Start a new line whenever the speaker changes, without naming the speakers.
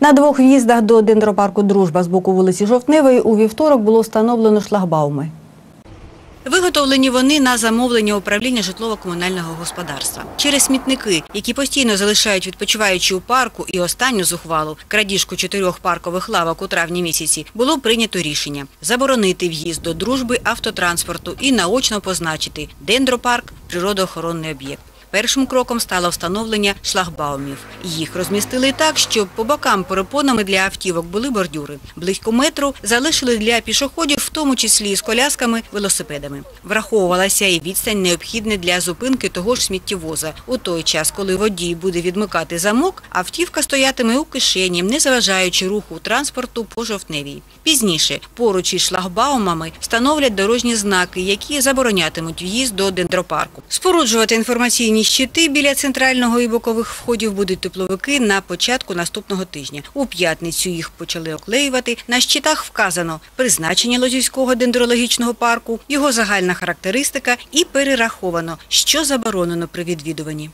На двох в'їздах до дендропарку Дружба з боку вулиці Жовтневої у вівторок було встановлено шлагбауми. Виготовлені вони на замовлення управління житлово-комунального господарства. Через смітники, які постійно залишають відпочиваючи у парку і останню зухвалу крадіжку чотирьох паркових лавок у травні місяці, було прийнято рішення заборонити в'їзд до дружби автотранспорту і наочно позначити дендропарк природоохоронний об'єкт. Першим кроком стало встановлення шлагбаумів. Їх розмістили так, щоб по бокам перепонами для автівок були бордюри. Близько метру залишили для пішоходів, в тому числі з колясками, велосипедами. Враховувалася і відстань необхідна для зупинки того ж сміттєвоза. У той час, коли водій буде відмикати замок, автівка стоятиме у кишені, не заважаючи руху транспорту по жовтневій. Пізніше поруч із шлагбаумами встановлять дорожні знаки, які заборонятимуть в'їзд до дендропарку. Споруджувати інформаційні щити біля центрального і бокових входів будуть тепловики на початку наступного тижня. У п'ятницю їх почали оклеювати. На щитах вказано призначення Лозівського дендрологічного парку, його загальна характеристика і перераховано, що заборонено при відвідуванні.